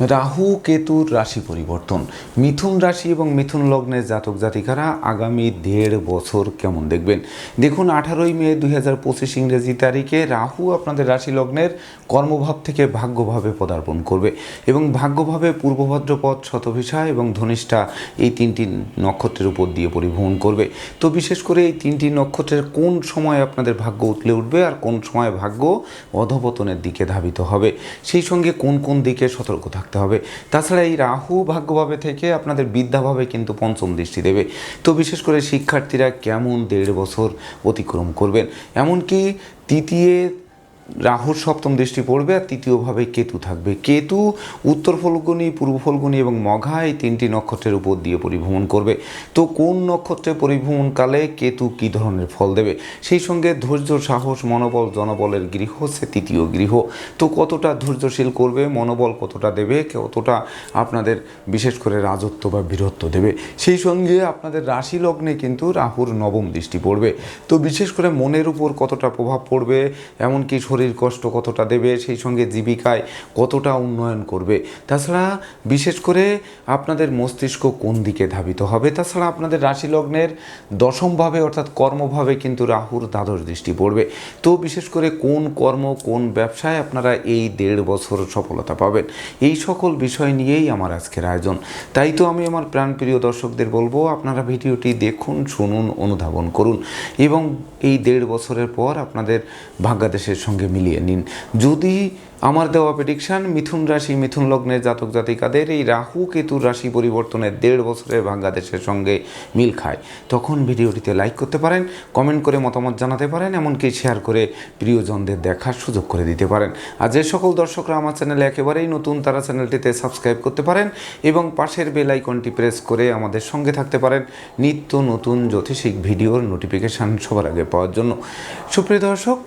রাহু, কেতুর রাশি পরিবর্তন। মিথুন রাশি এবং মিথুন লগ্নের জাতক জাতিকারা আগামী দেড় বছর কেমন দেখবেন? দেখুন, আঠারোই মে দুই হাজার পঁচিশ ইংরেজি তারিখে রাহু আপনাদের রাশি লগ্নের কর্মভাব থেকে ভাগ্যভাবে পদার্পণ করবে এবং ভাগ্যভাবে পূর্বভদ্রপদ, শতভিসা এবং ধনিষ্ঠা এই তিনটি নক্ষত্রের উপর দিয়ে পরিভ্রমণ করবে। তো বিশেষ করে এই তিনটি নক্ষত্রের কোন সময় আপনাদের ভাগ্য উতলে উঠবে আর কোন সময় ভাগ্য অধপতনের দিকে ধাবিত হবে? সেই সঙ্গে কোন কোন দিকে সতর্ক থাকতে হবে। তাছাড়া এই রাহু ভাগ্যভাবে থেকে আপনাদের বিদ্যাভাবে কিন্তু পঞ্চম দৃষ্টি দেবে। তো বিশেষ করে শিক্ষার্থীরা কেমন দেড় বছর অতিক্রম করবেন? এমনকি তৃতীয় রাহুর সপ্তম দৃষ্টি পড়বে আর তৃতীয়ভাবে কেতু থাকবে। কেতু, উত্তর ফলগুনি, পূর্ব ফলগুনি এবং মঘা এই তিনটি নক্ষত্রের উপর দিয়ে পরিভ্রমণ করবে। তো কোন নক্ষত্রে পরিভ্রমণকালে কেতু কী ধরনের ফল দেবে? সেই সঙ্গে ধৈর্য, সাহস, মনোবল, জনবলের গৃহ, সে তৃতীয় গৃহ। তো কতটা ধৈর্যশীল করবে, মনোবল কতটা দেবে, কতটা আপনাদের বিশেষ করে রাজত্ব বা বীরত্ব দেবে? সেই সঙ্গে আপনাদের রাশি লগ্নে কিন্তু রাহুর নবম দৃষ্টি পড়বে। তো বিশেষ করে মনের উপর কতটা প্রভাব পড়বে, এমনকি শরীর কষ্ট কতটা দেবে, সেই সঙ্গে জীবিকায় কতটা উন্নয়ন করবে। তাছাড়া বিশেষ করে আপনাদের মস্তিষ্ক কোন দিকে ধাবিত হবে? তাছাড়া আপনাদের রাশি লগ্নের দশমভাবে অর্থাৎ কর্মভাবে কিন্তু রাহুর দ্বাদশ দৃষ্টি পড়বে। তো বিশেষ করে কোন কর্ম, কোন ব্যবসায় আপনারা এই দেড় বছর সফলতা পাবেন? এই সকল বিষয় নিয়েই আমার আজকের আয়োজন। তাই তো আমি আমার প্রাণপ্রিয় দর্শকদের বলব, আপনারা ভিডিওটি দেখুন, শুনুন, অনুধাবন করুন এবং এই দেড় বছরের পর আপনাদের ভাগ্যাদেশের সঙ্গে মিলিয়ে নিন। যদি আমার দেওয়া প্রেডিকশান মিথুন রাশি, মিথুন লগ্নের জাতক জাতিকাদের এই রাহু কেতুর রাশি পরিবর্তনের দেড় বছরের বাংলাদেশের সঙ্গে মিল খায়। তখন ভিডিওটিতে লাইক করতে পারেন কমেন্ট করে মতামত জানাতে পারেন, এমনকি শেয়ার করে প্রিয়জনদের দেখার সুযোগ করে দিতে পারেন। আর যে সকল দর্শকরা আমার চ্যানেলে একেবারেই নতুন, তারা চ্যানেলটিতে সাবস্ক্রাইব করতে পারেন এবং পাশের বেল আইকনটি প্রেস করে আমাদের সঙ্গে থাকতে পারেন নিত্য নতুন জ্যোতিষিক ভিডিওর নোটিফিকেশান সবার আগে পাওয়ার জন্য। সুপ্রিয় দর্শক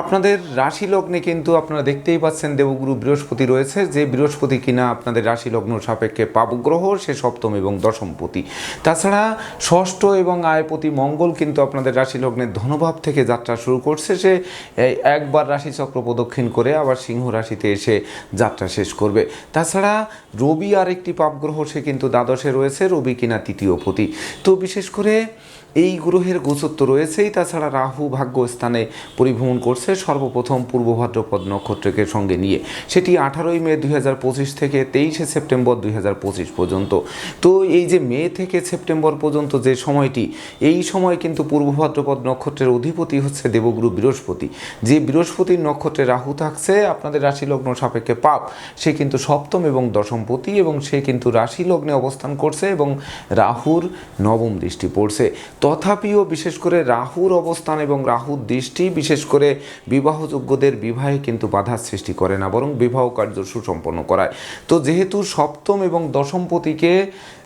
আপনাদের রাশি লগ্নে কিন্তু আপনারা দেখতেই পাচ্ছেন দেবগুরু বৃহস্পতি রয়েছে, যে বৃহস্পতি কিনা আপনাদের রাশি লগ্ন সাপেক্ষে পাপগ্রহ সে সপ্তম এবং দশমপতি তাছাড়া ষষ্ঠ এবং আয়পতি মঙ্গল কিন্তু আপনাদের রাশি লগ্নের ধনভাব থেকে যাত্রা শুরু করছে, সে একবার রাশিচক্র প্রদক্ষিণ করে আবার সিংহ রাশিতে এসে যাত্রা শেষ করবে। তাছাড়া রবি আরেকটি পাপগ্রহ সে কিন্তু দ্বাদশে রয়েছে, রবি কিনা তৃতীয় পতি। তো বিশেষ করে এই গ্রহের গোচত্ব রয়েছেই। তাছাড়া রাহু ভাগ্য স্থানে পরিভ্রমণ করছে সর্বপ্রথম পূর্ব ভাদ্রপদ নক্ষত্রকে সঙ্গে নিয়ে। সেটি আঠারোই মে দুই হাজার পঁচিশ থেকে তেইশে সেপ্টেম্বর দুই হাজার পঁচিশ পর্যন্ত। তো এই যে মে থেকে সেপ্টেম্বর পর্যন্ত যে সময়টি, এই সময় কিন্তু পূর্ব ভাদ্রপদ নক্ষত্রের অধিপতি হচ্ছে দেবগুরু বৃহস্পতি। যে বৃহস্পতির নক্ষত্রে রাহু থাকছে, আপনাদের রাশি লগ্ন সাপেক্ষে পাপ, সে কিন্তু সপ্তম এবং দশমপতি এবং সে কিন্তু রাশি লগ্নে অবস্থান করছে এবং রাহুর নবম দৃষ্টি পড়ছে। তথাপিও বিশেষ করে রাহুর অবস্থান এবং রাহুর দৃষ্টি, বিশেষ করে বিবাহযোগ্যদের বিবাহে কিন্তু বাধার সৃষ্টি করে না, বরং বিবাহ কার্য সুসম্পন্ন করায়। তো যেহেতু সপ্তম এবং দশমপতিকে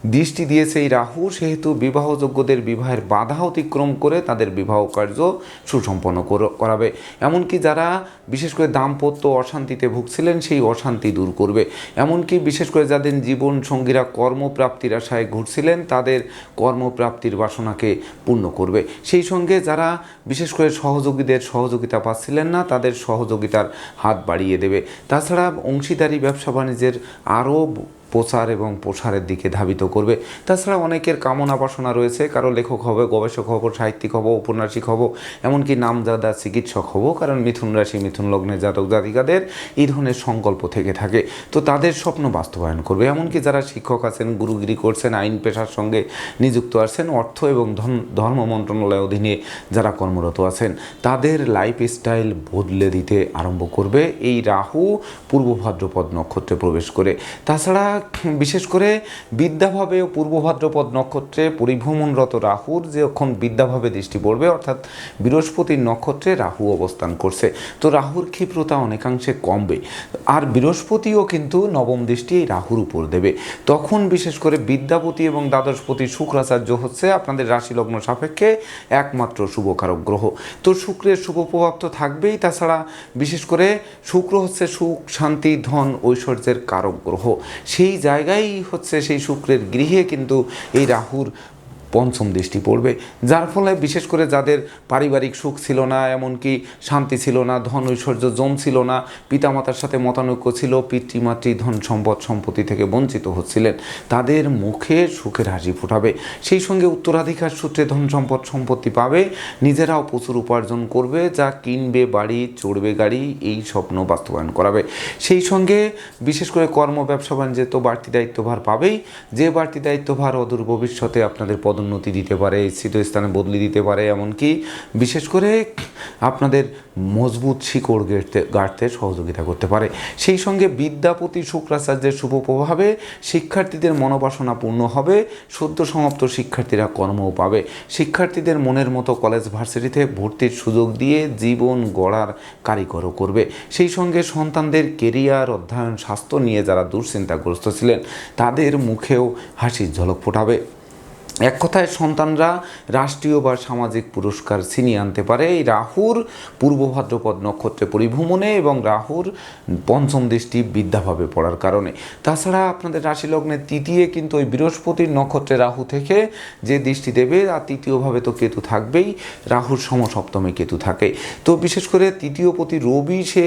দৃষ্টি দিয়েছে এই রাহু, সেহেতু বিবাহযোগ্যদের বিবাহের বাধা অতিক্রম করে তাদের বিবাহ কার্য সুসম্পন্ন কর- করাবে। এমনকি যারা বিশেষ করে দাম্পত্য অশান্তিতে ভুগছিলেন, সেই অশান্তি দূর করবে। এমনকি বিশেষ করে যাদের জীবন সঙ্গীরা কর্মপ্রাপ্তির আশায় ঘুরছিলেন, তাদের কর্মপ্রাপ্তির বাসনাকে পূর্ণ করবে। সেই সঙ্গে যারা বিশেষ করে সহযোগীদের সহযোগিতা পাচ্ছিলেন না, তাদের সহযোগিতার হাত বাড়িয়ে দেবে। তাছাড়া অংশীদারি, ব্যবসা বাণিজ্যের আরও প্রচার এবং প্রসারের দিকে ধাবিত করবে। তাছাড়া অনেকের কামনা বাসনা রয়েছে, কারও লেখক হবে, গবেষক হব, সাহিত্যিক হব, উপন্যাসিক হব, এমনকি নামজাদা চিকিৎসক হব, কারণ মিথুন রাশি, মিথুন লগ্নে জাতক জাতিকাদের এই ধরনের সংকল্প থেকে থাকে। তো তাদের স্বপ্ন বাস্তবায়ন করবে। এমনকি যারা শিক্ষক আছেন, গুরুগিরি করছেন, আইন পেশার সঙ্গে নিযুক্ত আছেন, অর্থ এবং ধন- ধর্ম মন্ত্রণালয় অধীনে যারা কর্মরত আছেন, তাদের লাইফ স্টাইল বদলে দিতে আরম্ভ করবে। এই রাহু পূর্ব ভাদ্রপদ নক্ষত্রে প্রবেশ করে। তাছাড়া বিশেষ করে বিদ্যাভাবে ও পূর্ব ভাদ্রপদ নক্ষত্রে পরিভ্রমণরত রাহুর যখন বিদ্যাভাবে দৃষ্টি পড়বে, অর্থাৎ বৃহস্পতির নক্ষত্রে রাহু অবস্থান করছে। তো রাহুর ক্ষিপ্রতা অনেকাংশে কমবে। আর বৃহস্পতিও কিন্তু নবম দৃষ্টি এই রাহুর উপর দেবে। তখন বিশেষ করে বিদ্যাপতি এবং দ্বাদশপতি শুক্রাচার্য হচ্ছে আপনাদের রাশি লগ্ন সাপেক্ষে একমাত্র শুভকারক গ্রহ। তো শুক্রের শুভ প্রভাব তো থাকবেই। তাছাড়া বিশেষ করে শুক্র হচ্ছে সুখ, শান্তি, ধন, ঐশ্বর্যের কারক গ্রহ। সেই জায়গায় হচ্ছে সেই শুক্রের গৃহে কিন্তু এই রাহুর পঞ্চম দৃষ্টি পড়বে। যার ফলে বিশেষ করে যাদের পারিবারিক সুখ ছিল না, এমনকি শান্তি ছিল না, ধন ঐশ্বর্য জম ছিল না, পিতামাতার সাথে মতানৈক্য ছিল, পিতৃমাতৃ ধন সম্পদ সম্পত্তি থেকে বঞ্চিত হচ্ছিলেন, তাদের মুখে সুখের হাসি ফোটাবে। সেই সঙ্গে উত্তরাধিকার সূত্রে ধন সম্পদ সম্পত্তি পাবে, নিজেরাও প্রচুর উপার্জন করবে, যা কিনবে, বাড়ি, চড়বে, গাড়ি, এই স্বপ্ন বাস্তবায়ন করাবে। সেই সঙ্গে বিশেষ করে কর্ম, ব্যবসা, বাণিজ্যে তো বাড়তি দায়িত্বভার পাবেই। যে বাড়তি দায়িত্বভার অদূর ভবিষ্যতে আপনাদের পদোন্নতি দিতে পারে স্থানে বদলি দিতে পারে, এমনকি বিশেষ করে আপনাদের মজবুত শিকড় গেড়তে, গাড়তে সহযোগিতা করতে পারে। সেই সঙ্গে বিদ্যাপতি শুক্রাচার্যের শুভ প্রভাবে শিক্ষার্থীদের মনোবাসনা পূর্ণ হবে, সদ্য সমাপ্ত শিক্ষার্থীরা কর্মও পাবে। শিক্ষার্থীদের মনের মতো কলেজ ভার্সিটিতে ভর্তির সুযোগ দিয়ে জীবন গড়ার কারিগরও করবে। সেই সঙ্গে সন্তানদের কেরিয়ার, অধ্যয়ন, স্বাস্থ্য নিয়ে যারা দুশ্চিন্তাগ্রস্ত ছিলেন, তাদের মুখেও হাসির ঝলক ফোটাবে। এক কথায় সন্তানরা রাষ্ট্রীয় বা সামাজিক পুরস্কার ছিনিয়ে আনতে পারে। এই রাহুর পূর্ব ভাদ্রপদ নক্ষত্রে পরিভ্রমণে এবং রাহুর পঞ্চম দৃষ্টি বিদ্যাভাবে পড়ার কারণে। তাছাড়া আপনাদের রাশি লগ্নের তৃতীয় কিন্তু ওই বৃহস্পতির নক্ষত্রে রাহু থেকে যে দৃষ্টি দেবে আর তৃতীয়ভাবে তো কেতু থাকবেই, রাহুর সমসপ্তমে কেতু থাকে। তো বিশেষ করে তৃতীয় প্রতি রবি, সে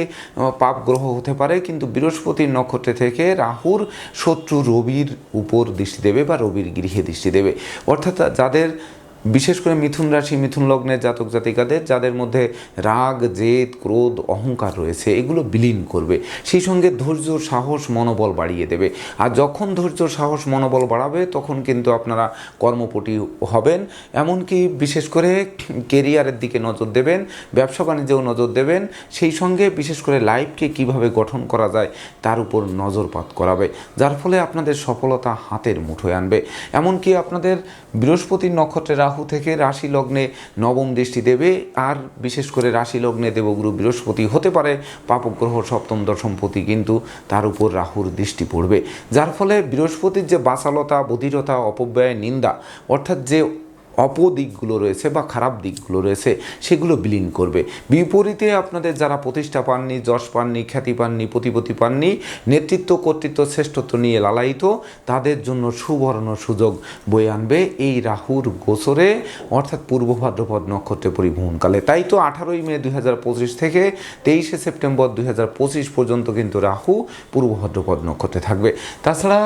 পাপ গ্রহ হতে পারে, কিন্তু বৃহস্পতির নক্ষত্রে থেকে রাহুর শত্রু রবির উপর দৃষ্টি দেবে বা রবির গৃহে দৃষ্টি দেবে। অর্থাৎ যাদের বিশেষ করে মিথুন রাশি, মিথুন লগ্নের জাতক জাতিকাদের, যাদের মধ্যে রাগ, জেদ, ক্রোধ, অহংকার রয়েছে, এগুলো বিলীন করবে। সেই সঙ্গে ধৈর্য, সাহস, মনোবল বাড়িয়ে দেবে। আর যখন ধৈর্য, সাহস, মনোবল বাড়াবে, তখন কিন্তু আপনারা কর্মপটি হবেন। এমনকি বিশেষ করে কেরিয়ারের দিকে নজর দেবেন, ব্যবসা বাণিজ্যেও নজর দেবেন। সেই সঙ্গে বিশেষ করে লাইফকে কীভাবে গঠন করা যায়, তার উপর নজরপাত করাবে, যার ফলে আপনাদের সফলতা হাতের মুঠোয় আনবে। এমনকি আপনাদের বৃহস্পতির নক্ষত্রে রাহু থেকে রাশি লগ্নে নবম দৃষ্টি দেবে, আর বিশেষ করে রাশি লগ্নে দেবগুরু বৃহস্পতি হতে পারে, পাপগ্রহ সপ্তম দশমপতি কিন্তু তার উপর রাহুর দৃষ্টি পড়বে। যার ফলে বৃহস্পতির যে বাসালতা বধিরতা, অপব্যয়, নিন্দা, অর্থাৎ যে অপদিকগুলো রয়েছে বা খারাপ দিকগুলো রয়েছে, সেগুলো বিলীন করবে। বিপরীতে আপনাদের যারা প্রতিষ্ঠা পাননি, যশ পাননি, খ্যাতি পাননি, প্রতিপত্তি পাননি, নেতৃত্ব, কর্তৃত্ব, শ্রেষ্ঠত্ব নিয়ে লালায়িত, তাদের জন্য সুবর্ণ সুযোগ বয়ে আনবে এই রাহুর গোচরে, অর্থাৎ পূর্ব ভাদ্রপদ নক্ষত্রে পরিভ্রমণকালে তাই তো আঠারোই মে দু হাজার পঁচিশ থেকে তেইশে সেপ্টেম্বর দুই হাজার পঁচিশ পর্যন্ত কিন্তু রাহু পূর্ব ভাদ্রপদ নক্ষত্রে থাকবে। তাছাড়া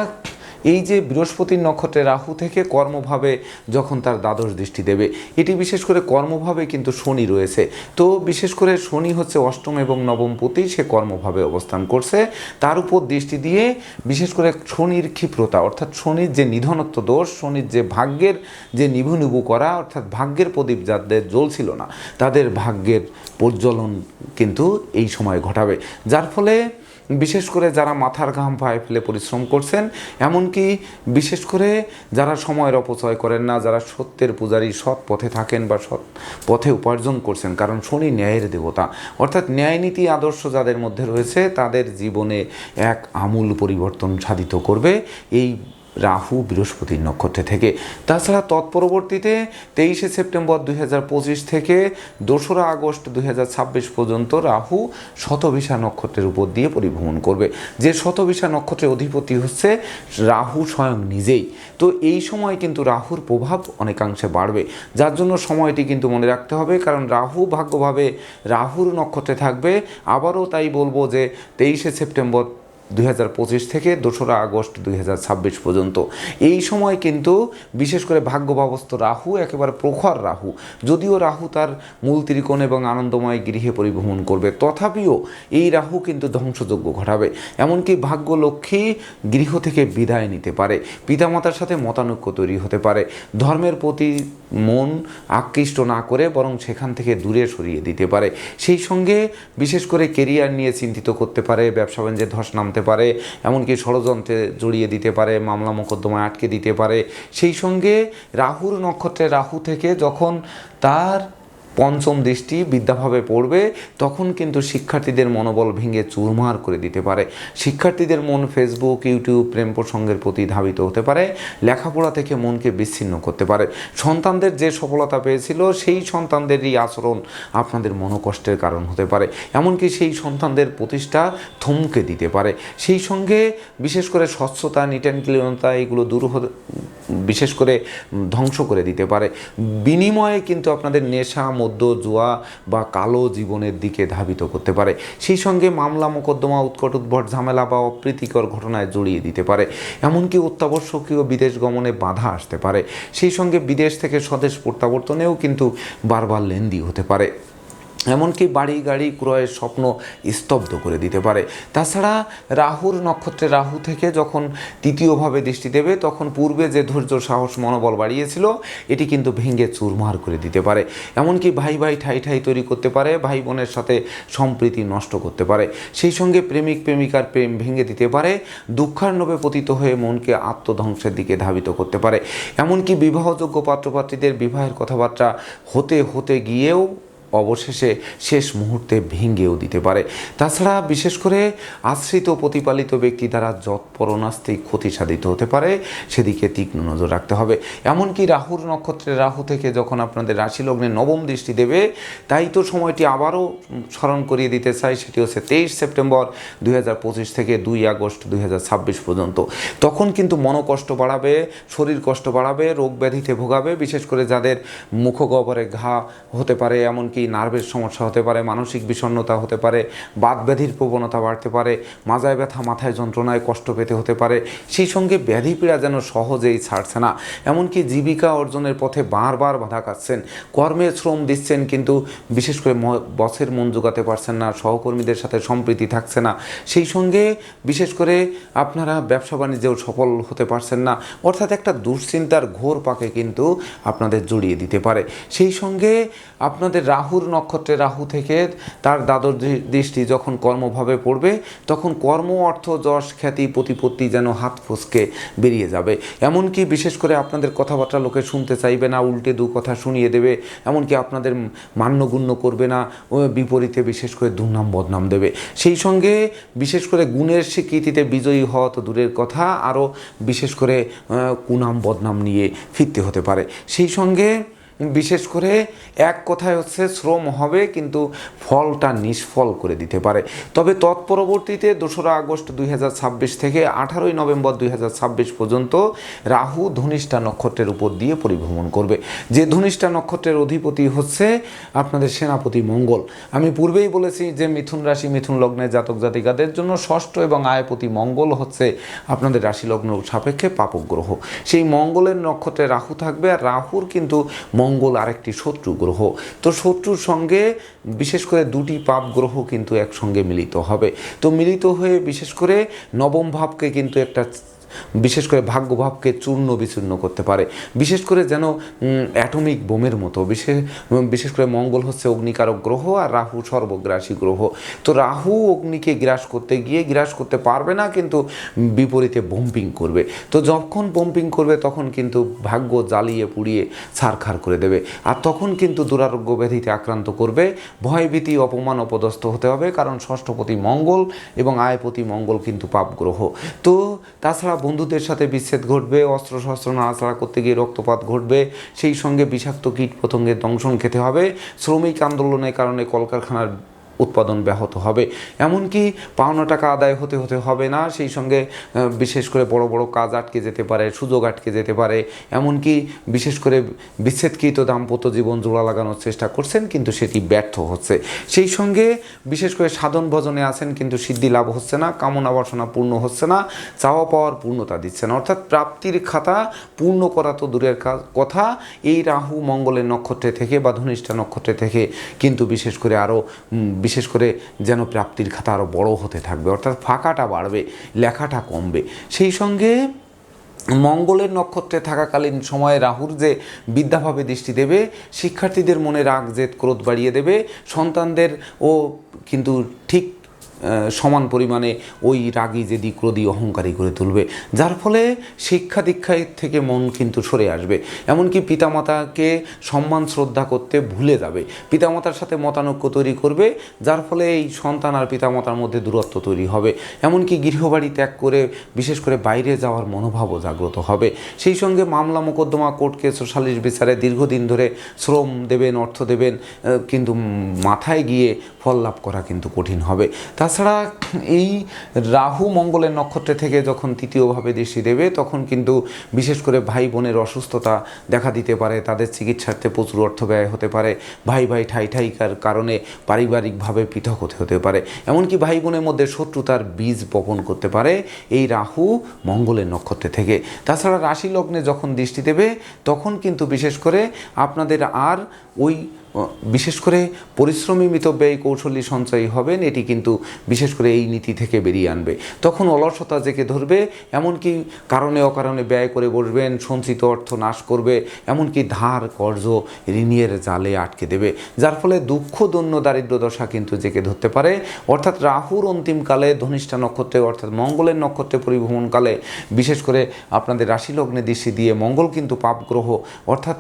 এই যে বৃহস্পতির নক্ষত্রে রাহু থেকে কর্মভাবে যখন তার দ্বাদশ দৃষ্টি দেবে, এটি বিশেষ করে কর্মভাবে কিন্তু শনি রয়েছে। তো বিশেষ করে শনি হচ্ছে অষ্টম এবং নবম পতি, সে কর্মভাবে অবস্থান করছে। তার উপর দৃষ্টি দিয়ে বিশেষ করে শনির ক্ষিপ্রতা, অর্থাৎ শনির যে নিধনত্ব দোষ, শনির যে ভাগ্যের যে নিভু নিভু করা, অর্থাৎ ভাগ্যের প্রদীপ যাদের জ্বলছিল না, তাদের ভাগ্যের প্রজ্বলন কিন্তু এই সময় ঘটাবে। যার ফলে বিশেষ করে যারা মাথার ঘাম পায়ে ফেলে পরিশ্রম করছেন, এমনকি বিশেষ করে যারা সময়ের অপচয় করেন না, যারা সত্যের পূজারী সৎ পথে থাকেন বা সৎ পথে উপার্জন করছেন, কারণ শনি ন্যায়ের দেবতা। অর্থাৎ ন্যায় নীতি আদর্শ যাদের মধ্যে রয়েছে, তাদের জীবনে এক আমূল পরিবর্তন সাধিত করবে। এই রাহু, বৃহস্পতির নক্ষত্রে থেকে। তাছাড়া তৎপরবর্তীতে তেইশে সেপ্টেম্বর দুই হাজার পঁচিশ থেকে দোসরা আগস্ট দুই হাজার ছাব্বিশ পর্যন্ত রাহু শতভিসা নক্ষত্রের উপর দিয়ে পরিভ্রমণ করবে। যে শতভিসা নক্ষত্রের অধিপতি হচ্ছে রাহু স্বয়ং নিজেই। তো এই সময় কিন্তু রাহুর প্রভাব অনেকাংশে বাড়বে। যার জন্য সময়টি কিন্তু মনে রাখতে হবে, কারণ রাহু ভাগ্যভাবে রাহুর নক্ষত্রে থাকবে। আবারও তাই বলব যে তেইশে সেপ্টেম্বর দুই হাজার পঁচিশ থেকে দোসরা আগস্ট দুই হাজার ছাব্বিশ পর্যন্ত। এই সময় কিন্তু বিশেষ করে ভাগ্যভাবস্থ রাহু, একেবারে প্রখর রাহু। যদিও রাহু তার মূল ত্রিকোণ এবং আনন্দময় গৃহে পরিভ্রমণ করবে, তথাপিও এই রাহু কিন্তু ধ্বংসযজ্ঞ ঘটাবে। এমনকি ভাগ্য লক্ষ্মী গৃহ থেকে বিদায় নিতে পারে। পিতামাতার সাথে মতানৈক্য তৈরি হতে পারে। ধর্মের প্রতি মন আকৃষ্ট না করে বরং সেখান থেকে দূরে সরিয়ে দিতে পারে। সেই সঙ্গে বিশেষ করে কেরিয়ার নিয়ে চিন্তিত করতে পারে, ব্যবসা বাণিজ্যে ধস নামতে পারে, এমনকি ষড়যন্ত্রে জড়িয়ে দিতে পারে, মামলা মোকদ্দমায় আটকে দিতে পারে। সেই সঙ্গে রাহুর নক্ষত্রে রাহু থেকে যখন তার পঞ্চম দৃষ্টি বিদ্যাভাবে পড়বে, তখন কিন্তু শিক্ষার্থীদের মনোবল ভেঙে চুরমার করে দিতে পারে। শিক্ষার্থীদের মন ফেসবুক ইউটিউব প্রেম প্রসঙ্গের প্রতি ধাবিত হতে পারে, লেখাপড়া থেকে মনকে বিচ্ছিন্ন করতে পারে। সন্তানদের যে সফলতা পেয়েছিল, সেই সন্তানদেরই আচরণ আপনাদের মনোকষ্টের কারণ হতে পারে। এমনকি সেই সন্তানদের প্রতিষ্ঠা থমকে দিতে পারে। সেই সঙ্গে বিশেষ করে স্বচ্ছতা নিট অ্যান্ড ক্লিনতা এগুলো দূর হতে বিশেষ করে ধ্বংস করে দিতে পারে। বিনিময়ে কিন্তু আপনাদের নেশা মদ্য জোয়া বা কালো জীবনের দিকে ধাবিত করতে পারে। সেই সঙ্গে মামলা মোকদ্দমা, উৎকট উদ্ভট ঝামেলা বা অপ্রীতিকর ঘটনায় জড়িয়ে দিতে পারে। এমনকি অত্যাবশ্যকীয় বিদেশ গমনে বাধা আসতে পারে। সেই সঙ্গে বিদেশ থেকে স্বদেশ প্রত্যাবর্তনেও কিন্তু বারবার লেন্দি হতে পারে। এমনকি বাড়ি গাড়ি ক্রয়ের স্বপ্ন স্তব্ধ করে দিতে পারে। তাছাড়া রাহুর নক্ষত্রে রাহু থেকে যখন তৃতীয়ভাবে দৃষ্টি দেবে, তখন পূর্বে যে ধৈর্য, সাহস, মনোবল বাড়িয়েছিল, এটি কিন্তু ভেঙে চুরমার করে দিতে পারে। এমনকি ভাই ভাই ঠাই ঠাই তৈরি করতে পারে, ভাই বোনের সাথে সম্প্রীতি নষ্ট করতে পারে। সেই সঙ্গে প্রেমিক, প্রেমিকার প্রেম ভেঙে দিতে পারে দুঃখার্ণবে পতিত হয়ে মনকে আত্মধ্বংসের দিকে ধাবিত করতে পারে। এমনকি বিবাহযোগ্য পাত্রপাত্রীদের বিবাহের কথাবার্তা হতে হতে গিয়েও অবশেষে শেষ মুহূর্তে ভেঙেও দিতে পারে। তাছাড়া বিশেষ করে আশ্রিত প্রতিপালিত ব্যক্তি দ্বারা যৎপরণাস্তিক ক্ষতি সাধিত হতে পারে, সেদিকে তীক্ষ্ণ নজর রাখতে হবে। এমনকি রাহুর নক্ষত্রে রাহু থেকে যখন আপনাদের রাশি লগ্নে নবম দৃষ্টি দেবে, তাই তো সময়টি আবারও স্মরণ করিয়ে দিতে চাই, সেটি হচ্ছে তেইশ সেপ্টেম্বর দুই হাজার পঁচিশ থেকে দুই আগস্ট দুই হাজার ছাব্বিশ পর্যন্ত। তখন কিন্তু মনোকষ্ট বাড়াবে, শরীর কষ্ট বাড়াবে, রোগ ব্যাধিতে ভোগাবে, বিশেষ করে যাদের মুখগহ্বরে ঘা হতে পারে, এমনকি নার্ভের সমস্যা হতে পারে, মানসিক বিষণ্ণতা হতে পারে, বাত ব্যাধির প্রবণতা বাড়তে পারে, মাজায় ব্যথা, মাথায় যন্ত্রণায় কষ্ট পেতে হতে পারে, সেই সঙ্গে ব্যাধি পীড়া যেন সহজেই ছাড়ছে না। এমনকি জীবিকা অর্জনের পথে বারবার বাধা কাটছেন, কর্মে শ্রম দিচ্ছেন কিন্তু বিশেষ করে বসের মন জোগাতে পারছেন না, সহকর্মীদের সাথে সম্প্রীতি থাকছে না। সেই সঙ্গে বিশেষ করে আপনারা ব্যবসা বাণিজ্যেও সফল হতে পারছেন না, অর্থাৎ একটা দুশ্চিন্তার ঘোর পাকে কিন্তু আপনাদের জড়িয়ে দিতে পারে। সেই সঙ্গে আপনাদের রাহুর নক্ষত্রে রাহু থেকে তার দ্বাদশ দৃষ্টি যখন কর্মভাবে পড়বে, তখন কর্ম, অর্থ, যশ, খ্যাতি, প্রতিপত্তি যেন হাত ফসকে বেরিয়ে যাবে। এমনকি বিশেষ করে আপনাদের কথাবার্তা লোকে শুনতে চাইবে না, উল্টে দু কথা শুনিয়ে দেবে। এমনকি আপনাদের মান্যগুণ্য করবে না বিপরীতে বিশেষ করে দুর্নাম, বদনাম দেবে। সেই সঙ্গে বিশেষ করে গুণের স্বীকৃতিতে বিজয়ী হওয়া তো দূরের কথা, আরও বিশেষ করে কুনাম, বদনাম নিয়ে ফিরতে হতে পারে। সেই সঙ্গে বিশেষ করে এক কথায় হচ্ছে শ্রম হবে, কিন্তু ফলটা নিষ্ফল করে দিতে পারে। তবে তৎপরবর্তীতে দোসরা আগস্ট দুই হাজার ছাব্বিশ থেকে আঠারোই নভেম্বর দুই হাজার ছাব্বিশ পর্যন্ত রাহু ধনিষ্ঠা নক্ষত্রের উপর দিয়ে পরিভ্রমণ করবে। যে ধনিষ্ঠা নক্ষত্রের অধিপতি হচ্ছে আপনাদের সেনাপতি মঙ্গল। আমি পূর্বেই বলেছি যে মিথুন রাশি মিথুন লগ্নের জাতক জাতিকাদের জন্য ষষ্ঠ এবং আয়পতি মঙ্গল হচ্ছে আপনাদের রাশি লগ্ন সাপেক্ষে পাপক গ্রহ সেই মঙ্গলের নক্ষত্রে রাহু থাকবে আর রাহুর কিন্তু মঙ্গল আরেকটি শত্রু গ্রহ। তো শত্রুর সঙ্গে বিশেষ করে দুটি পাপ গ্রহ কিন্তু একসঙ্গে মিলিত হবে। তো মিলিত হয়ে বিশেষ করে নবম ভাবকে কিন্তু একটা বিশেষ করে ভাগ্যভাবকে চূর্ণ বিচূর্ণ করতে পারে। বিশেষ করে যেন অ্যাটমিক বোমের মতো। বিশেষ বিশেষ করে মঙ্গল হচ্ছে অগ্নিকারক গ্রহ আর রাহু সর্বগ্রাসী গ্রহ। তো রাহু অগ্নিকে গ্রাস করতে গিয়ে গ্রাস করতে পারবে না, কিন্তু বিপরীতে বম্পিং করবে। তো যখন বম্পিং করবে, তখন কিন্তু ভাগ্য জ্বালিয়ে পুড়িয়ে ছারখার করে দেবে। আর তখন কিন্তু দুরারোগ্য ব্যাধিতে আক্রান্ত করবে। ভয়ভীতি, অপমান, অপদস্থ হতে হবে। কারণ ষষ্ঠপতি মঙ্গল এবং আয়পতি মঙ্গল কিন্তু পাপ গ্রহ তো তাছাড়া বন্ধুদের সাথে বিচ্ছেদ ঘটবে অস্ত্র শস্ত্র নাড়াচাড়া করতে গিয়ে রক্তপাত ঘটবে, সেই সঙ্গে বিষাক্ত কীট পতঙ্গের দংশন খেতে হবে। শ্রমিক আন্দোলনের কারণে কলকারখানার উৎপাদন ব্যাহত হবে। এমনকি পাওনা টাকা আদায় হতে হতে হবে না, সেই সঙ্গে বিশেষ করে বড় বড় কাজ আটকে যেতে পারে, সুযোগ আটকে যেতে পারে। এমনকি বিশেষ করে বিচ্ছেদকৃত দাম্পত্য জীবন জোড়া লাগানোর চেষ্টা করছেন, কিন্তু সেটি ব্যর্থ হচ্ছে। সেই সঙ্গে বিশেষ করে সাধন ভজনে আছেন, কিন্তু সিদ্ধি লাভ হচ্ছে না, কামনা বাসনা পূর্ণ হচ্ছে না, চাওয়া পাওয়ার পূর্ণতা দিচ্ছে না। অর্থাৎ প্রাপ্তির খাতা পূর্ণ করা তো দূরের কথা, এই রাহু মঙ্গলের নক্ষত্রে থেকে বা ধনিষ্ঠা নক্ষত্রে থেকে, কিন্তু বিশেষ করে আরও বিশেষ করে যেন প্রাপ্তির খাতা আরও বড় হতে থাকবে, অর্থাৎ ফাঁকাটা বাড়বে, লেখাটা কমবে। সেই সঙ্গে মঙ্গলের নক্ষত্রে থাকাকালীন সময়ে রাহুর যে বিদ্যাভাবে দৃষ্টি দেবে, শিক্ষার্থীদের মনে রাগ, জেদ, ক্রোধ বাড়িয়ে দেবে, সন্তানদের ও কিন্তু ঠিক সমান পরিমাণে ওই রাগী জেদি ক্রোধী অহংকারী করে তুলবে, যার ফলে শিক্ষা দীক্ষায় থেকে মন কিন্তু সরে আসবে। এমনকি পিতামাতাকে সম্মান, শ্রদ্ধা করতে ভুলে যাবে। পিতামাতার সাথে মতানৈক্য তৈরি করবে, যার ফলে এই সন্তান আর পিতামাতার মধ্যে দূরত্ব তৈরি হবে। এমনকি গৃহবাড়ি ত্যাগ করে, বিশেষ করে বাইরে যাওয়ার মনোভাবও জাগ্রত হবে। সেই সঙ্গে মামলা মোকদ্দমা, কোর্ট কেস সালিশ বিচারে দীর্ঘদিন ধরে শ্রম দেবেন, অর্থ দেবেন কিন্তু মাথায় গিয়ে ফল লাভ করা কিন্তু কঠিন হবে। তাছাড়া এই রাহু মঙ্গলের নক্ষত্রে থেকে যখন তৃতীয়ভাবে দৃষ্টি দেবে, তখন কিন্তু বিশেষ করে ভাই বোনের অসুস্থতা দেখা দিতে পারে, তাদের চিকিৎসার্থে প্রচুর অর্থ ব্যয় হতে পারে, ভাই ভাই ঠাই ঠাইকার কারণে পারিবারিকভাবে পৃথক হতে হতে পারে। এমনকি ভাই বোনের মধ্যে শত্রুতার বীজ বপন করতে পারে এই রাহু মঙ্গলের নক্ষত্রে থেকে। তাছাড়া রাশি লগ্নে যখন দৃষ্টি দেবে, তখন কিন্তু বিশেষ করে আপনাদের আর ওই বিশেষ করে পরিশ্রমী মিতব্যয়ী কৌশলী সঞ্চয়ী হবেন, এটি কিন্তু বিশেষ করে এই নীতি থেকে বেরিয়ে আনবে। তখন অলসতা জেকে ধরবে, এমনকি কারণে অকারণে ব্যয় করে বসবেন, সঞ্চিত অর্থ নাশ করবে, এমনকি ধার, কর্জ, ঋণের জালে আটকে দেবে। যার ফলে দুঃখ, দন্য, দারিদ্র দশা কিন্তু জেকে ধরতে পারে। অর্থাৎ রাহুর অন্তিমকালে ধনিষ্ঠা নক্ষত্রে, অর্থাৎ মঙ্গলের নক্ষত্রে পরিভ্রমণকালে, বিশেষ করে আপনাদের রাশি লগ্নে দৃষ্টি দিয়ে মঙ্গল কিন্তু পাপ গ্রহ অর্থাৎ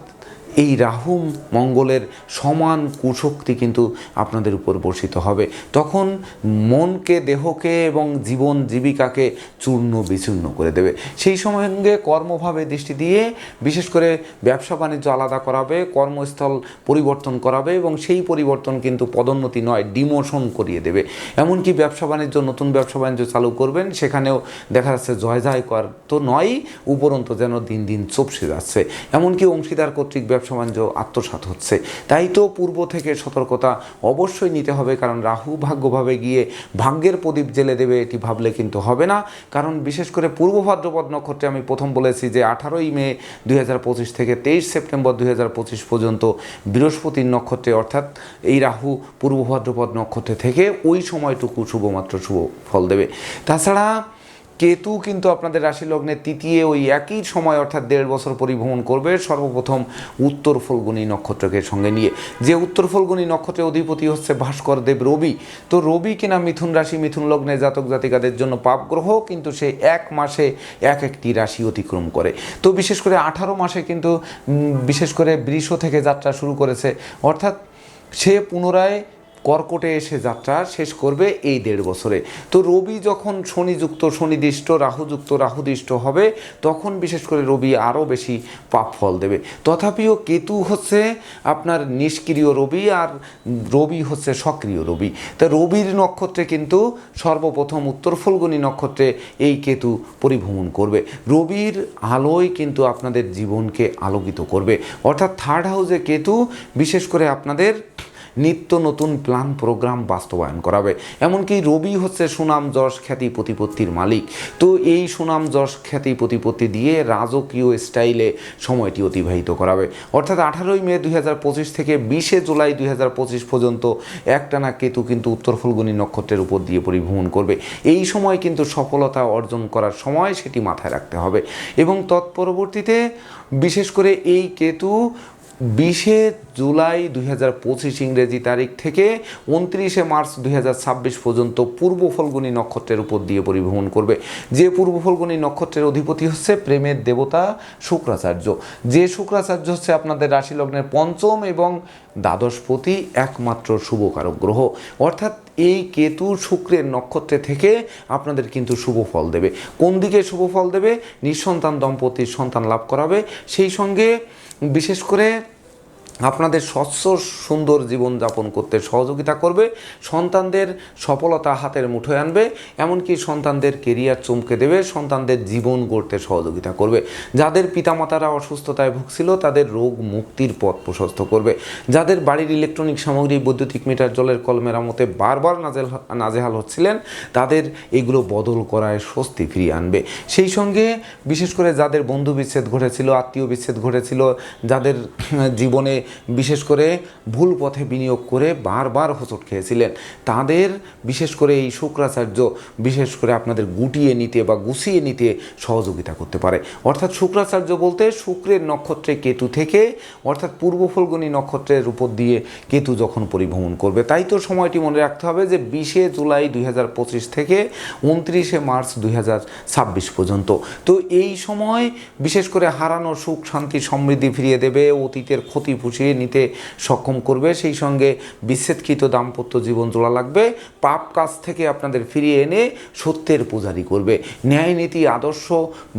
এই রাহু মঙ্গলের সমান কুশক্তি কিন্তু আপনাদের উপর বর্ষিত হবে। তখন মনকে, দেহকে এবং জীবন জীবিকাকে চূর্ণ বিচূর্ণ করে দেবে। সেই সঙ্গে কর্মভাবে দৃষ্টি দিয়ে বিশেষ করে ব্যবসা বাণিজ্য আলাদা করাবে, কর্মস্থল পরিবর্তন করাবে এবং সেই পরিবর্তন কিন্তু পদোন্নতি নয়, ডিমোশন করিয়ে দেবে। এমনকি ব্যবসা বাণিজ্য, নতুন ব্যবসা বাণিজ্য চালু করবেন, সেখানেও দেখা যাচ্ছে জয় জয় কর তো নয় উপরন্ত যেন দিন দিন চপসে যাচ্ছে। এমনকি অংশীদার কর্তৃক ব্যবসা বাণিজ্য আত্মসাৎ হচ্ছে, তাই তো পূর্ব থেকে সতর্কতা অবশ্যই নিতে হবে, কারণ রাহু ভাগ্যভাবে গিয়ে ভাগ্যের প্রদীপ জেলে দেবে এটি ভাবলে কিন্তু হবে না। কারণ বিশেষ করে পূর্ব ভাদ্রপদ নক্ষত্রে আমি প্রথম বলেছি যে আঠারোই মে দুই হাজার পঁচিশ থেকে তেইশ সেপ্টেম্বর দুই হাজার পঁচিশ পর্যন্ত বৃহস্পতির নক্ষত্রে, অর্থাৎ এই রাহু পূর্ব ভাদ্রপদ নক্ষত্রে থেকে ওই সময়টুকু শুভমাত্র শুভ ফল দেবে। তাছাড়া কেতু কিন্তু আপনাদের রাশি লগ্নের তৃতীয়, ওই একই সময় অর্থাৎ দেড় বছর পরিভ্রমণ করবে। সর্বপ্রথম উত্তর ফলগুনি নক্ষত্রকে সঙ্গে নিয়ে। যে উত্তর ফলগুনি নক্ষত্রের অধিপতি হচ্ছে ভাস্কর দেব রবি। তো রবি কিনা মিথুন রাশি, মিথুন লগ্নে জাতক জাতিকাদের জন্য পাপ গ্রহ, কিন্তু সে এক মাসে এক একটি রাশি অতিক্রম করে। তো বিশেষ করে আঠারো মাসে কিন্তু বিশেষ করে বৃষ থেকে যাত্রা শুরু করেছে। অর্থাৎ সে পুনরায় কর্কটে এসে যাত্রা শেষ করবে এই দেড় বছরে। তো রবি যখন শনিযুক্ত, শনিদৃষ্ট, রাহুযুক্ত, রাহুদিষ্ট হবে, তখন বিশেষ করে রবি আরও বেশি পাপ ফল দেবে। তথাপিও কেতু হচ্ছে আপনার নিষ্ক্রিয় রবি আর রবি হচ্ছে সক্রিয় রবি। তা রবির নক্ষত্রে কিন্তু সর্বপ্রথম উত্তর ফুলগুনি নক্ষত্রে এই কেতু পরিভ্রমণ করবে। রবির আলোয় কিন্তু আপনাদের জীবনকে আলোকিত করবে। অর্থাৎ থার্ড হাউসে কেতু বিশেষ করে আপনাদের নিত্য নতুন প্ল্যান প্রোগ্রাম বাস্তবায়ন করাবে। এমনকি রবি হচ্ছে সুনাম যশ খ্যাতি প্রতিপত্তির মালিক। তো এই সুনাম যশ খ্যাতি প্রতিপত্তি দিয়ে রাজকীয় স্টাইলে সময়টি অতিবাহিত করাবে। অর্থাৎ আঠারোই মে দুই হাজার পঁচিশ থেকে বিশে জুলাই দুই হাজার পঁচিশ পর্যন্ত একটানা কেতু কিন্তু উত্তর ফলগুনি নক্ষত্রের উপর দিয়ে পরিভ্রমণ করবে। এই সময় কিন্তু সফলতা অর্জন করার সময় সেটি মাথায় রাখতে হবে। এবং তৎপরবর্তীতে বিশেষ করে এই কেতু বিশে জুলাই দুই হাজার পঁচিশ ইংরেজি তারিখ থেকে উনত্রিশে মার্চ দুই হাজার ছাব্বিশ পর্যন্ত পূর্ব ফলগুনি নক্ষত্রের উপর দিয়ে পরিভ্রমণ করবে। যে পূর্ব ফলগুনি নক্ষত্রের অধিপতি হচ্ছে প্রেমের দেবতা শুক্রাচার্য। যে শুক্রাচার্য হচ্ছে আপনাদের রাশি লগ্নের পঞ্চম এবং দ্বাদশপতি একমাত্র শুভকারক গ্রহ। অর্থাৎ এই কেতু শুক্রের নক্ষত্রে থেকে আপনাদের কিন্তু শুভ ফল দেবে। কোন দিকে শুভ ফল দেবে? নিঃসন্তান দম্পতির সন্তান লাভ করাবে। সেই সঙ্গে বিশেষ করে আপনাদের স্বচ্ছ, সুন্দর জীবনযাপন করতে সহযোগিতা করবে, সন্তানদের সফলতা হাতের মুঠোয় আনবে, এমনকি সন্তানদের কেরিয়ার চমকে দেবে, সন্তানদের জীবন গড়তে সহযোগিতা করবে। যাদের পিতামাতারা অসুস্থতায় ভুগছিল, তাদের রোগ মুক্তির পথ প্রশস্ত করবে। যাদের বাড়ির ইলেকট্রনিক সামগ্রী, বৈদ্যুতিক মিটার, জলের কল মেরামতে বারবার নাজেল, নাজেহাল হচ্ছিলেন, তাদের এগুলো বদল করায় স্বস্তি ফিরিয়ে আনবে। সেই সঙ্গে, বিশেষ করে যাদের বন্ধু বিচ্ছেদ ঘটেছিল, আত্মীয় বিচ্ছেদ ঘটেছিল, যাদের জীবনে বিশেষ করে ভুল পথে বিনিয়োগ করে বারবার হোঁচট খেয়েছিলেন। তাদের বিশেষ করে এই শুক্রাচার্য বিশেষ করে আপনাদের গুটিয়ে নিতে বা গুছিয়ে নিতে সহযোগিতা করতে পারে। অর্থাৎ শুক্রাচার্য বলতে শুক্রের নক্ষত্রে কেতু থেকে, অর্থাৎ পূর্ব ফলগুনি নক্ষত্রের উপর দিয়ে কেতু যখন পরিভ্রমণ করবে, তাই তো সময়টি মনে রাখতে হবে যে বিশে জুলাই দুই হাজার পঁচিশ থেকে উনত্রিশে মার্চ দুই হাজার ছাব্বিশ পর্যন্ত। তো এই সময় বিশেষ করে হারানো সুখ, শান্তি, সমৃদ্ধি ফিরিয়ে দেবে, অতীতের ক্ষতি পুষিয়ে নিতে সক্ষম করবে। সেই সঙ্গে বিচ্ছেদকৃত দাম্পত্য জীবন জোড়া লাগবে। পাপ কাজ থেকে আপনাদের ফিরিয়ে এনে সত্যের পূজারি করবে। ন্যায় নীতি, আদর্শ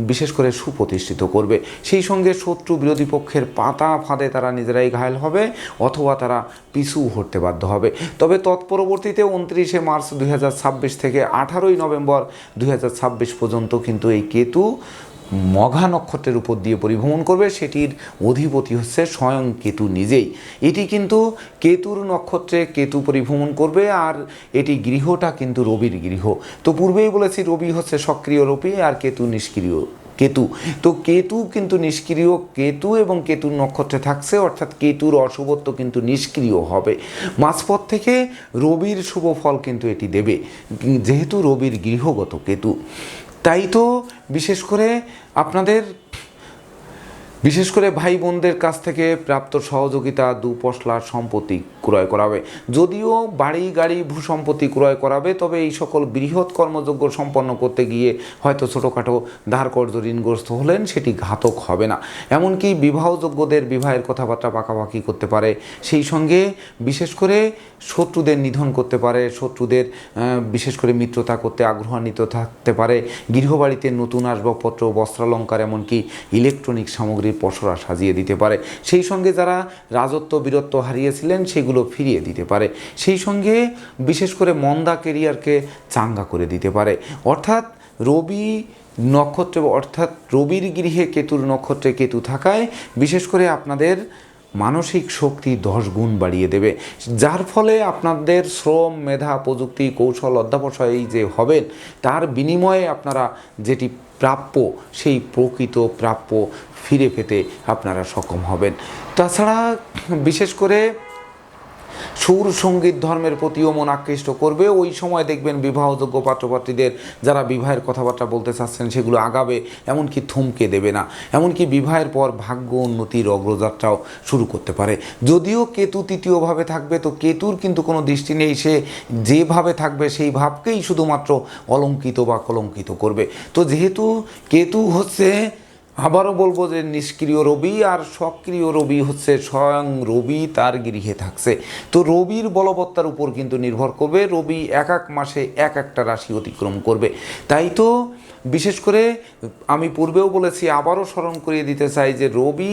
বিশেষ করে সুপ্রতিষ্ঠিত করবে। সেই সঙ্গে শত্রু বিরোধী পক্ষের পাতা ফাঁদে তারা নিজেরাই ঘায়ল হবে অথবা তারা পিছু হটতে বাধ্য হবে। তবে তৎপরবর্তীতে উনত্রিশে মার্চ দুই হাজার ছাব্বিশ থেকে আঠারোই নভেম্বর দুই হাজার ছাব্বিশ পর্যন্ত কিন্তু এই কেতু মঘা নক্ষত্রের উপর দিয়ে পরিভ্রমণ করবে, সেটির অধিপতি হচ্ছে স্বয়ং কেতু নিজেই। এটি কিন্তু কেতুর নক্ষত্রে কেতু পরিভ্রমণ করবে, আর এটি গৃহটা কিন্তু রবির গৃহ। তো পূর্বেই বলেছি, রবি হচ্ছে সক্রিয় রবি আর কেতু নিষ্ক্রিয় কেতু। তো কেতু কিন্তু নিষ্ক্রিয়, কেতু এবং কেতুর নক্ষত্রে থাকছে, অর্থাৎ কেতুর অশুভত্ব কিন্তু নিষ্ক্রিয় হবে। মাঝপথ থেকে রবির শুভ ফল কিন্তু এটি দেবে, যেহেতু রবির গৃহগত কেতু। তাই তো বিশেষ করে আপনাদের বিশেষ করে ভাই বোনদের কাছ থেকে প্রাপ্ত সহযোগিতা দু পশলার সম্পত্তি ক্রয় করাবে। যদিও বাড়ি, গাড়ি, ভূ সম্পত্তি ক্রয় করাবে, তবে এই সকল বৃহৎ কর্মযোগ্য সম্পন্ন করতে গিয়ে হয়তো ছোটোখাটো ধার কর্য ঋণগ্রস্ত হলেন, সেটি ঘাতক হবে না। এমনকি বিবাহযোগ্যদের বিবাহের কথাবার্তা পাকাপাকি করতে পারে। সেই সঙ্গে বিশেষ করে শত্রুদের নিধন করতে পারে, শত্রুদের বিশেষ করে মিত্রতা করতে আগ্রহান্বিত থাকতে পারে। গৃহবাড়িতে নতুন আসবাবপত্র, বস্ত্রালঙ্কার, এমনকি ইলেকট্রনিক সামগ্রীর পসরা সাজিয়ে দিতে পারে। সেই সঙ্গে যারা রাজত্ব, বীরত্ব হারিয়েছিলেন, সেগুলো ফিরিয়ে দিতে পারে। সেই সঙ্গে বিশেষ করে মন্দা কেরিয়ারকে চাঙ্গা করে দিতে পারে। অর্থাৎ রবি নক্ষত্রে, অর্থাৎ রবির গৃহে কেতুর নক্ষত্রে কেতু থাকায় বিশেষ করে আপনাদের মানসিক শক্তি দশ গুণ বাড়িয়ে দেবে। যার ফলে আপনাদের শ্রম, মেধা, প্রযুক্তি, কৌশল, অধ্যাবসায়ী যে হবেন, তার বিনিময়ে আপনারা যেটি প্রাপ্য সেই প্রকৃত প্রাপ্য ফিরে পেতে আপনারা সক্ষম হবেন। তাছাড়া বিশেষ করে সুর সংগীত ধর্মের প্রতিও মন আকৃষ্ট করবে। ওই সময় দেখবেন বিবাহযোগ্য পাত্রপাত্রীদের যারা বিবাহের কথাবার্তা বলতে চাচ্ছেন, সেগুলো আগাবে, এমনকি থমকে দেবে না। এমনকি বিবাহের পর ভাগ্য উন্নতির অগ্রযাত্রাও শুরু করতে পারে। যদিও কেতু তৃতীয়ভাবে থাকবে, তো কেতুর কিন্তু কোনো দৃষ্টি নেই। সে যেভাবে থাকবে, সেই ভাবকেই শুধুমাত্র অলঙ্কিত বা কলঙ্কিত করবে। তো যেহেতু কেতু হচ্ছে আবারও বলব যে নিষ্ক্রিয় রবি আর সক্রিয় রবি হচ্ছে স্বয়ং রবি, তার গৃহে থাকছে। তো রবির বলবত্তার উপর কিন্তু নির্ভর করবে, রবি এক এক মাসে এক একটা রাশি অতিক্রম করবে। তাই তো বিশেষ করে আমি পূর্বেও বলেছি, আবারও স্মরণ করিয়ে দিতে চাই যে রবি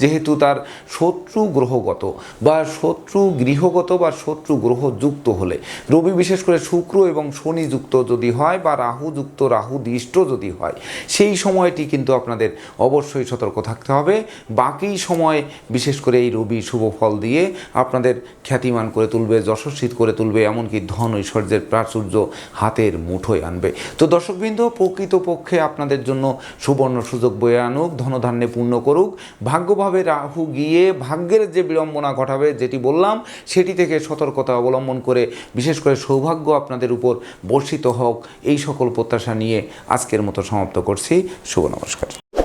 যেহেতু তার শত্রু গ্রহগত বা শত্রু গৃহগত বা শত্রু গ্রহ যুক্ত হলে, রবি বিশেষ করে শুক্র এবং শনি যুক্ত যদি হয় বা রাহু যুক্ত, রাহু দৃষ্ট যদি হয়, সেই সময়টি কিন্তু আপনাদের অবশ্যই সতর্ক থাকতে হবে। বাকি সময় বিশেষ করে এই রবি শুভ ফল দিয়ে আপনাদের খ্যাতিমান করে তুলবে, যশস্বিত করে তুলবে, এমনকি ধন ঐশ্বর্যের প্রাচুর্য হাতের মুঠোয় আনবে। তো দর্শকবৃন্দ প্রকৃতপক্ষে আপনাদের জন্য সুবর্ণ সুযোগ বয়ে আনুক, ধনধান্যে পূর্ণ করুক। ভাগ্যভাবে রাহু গিয়ে ভাগ্যের যে বিড়ম্বনা ঘটাবে, যেটি বললাম, সেটি থেকে সতর্কতা অবলম্বন করে, বিশেষ করে সৌভাগ্য আপনাদের উপর বর্ষিত হোক, এই সকল প্রত্যাশা নিয়ে আজকের মতো সমাপ্ত করছি। শুভ নমস্কার।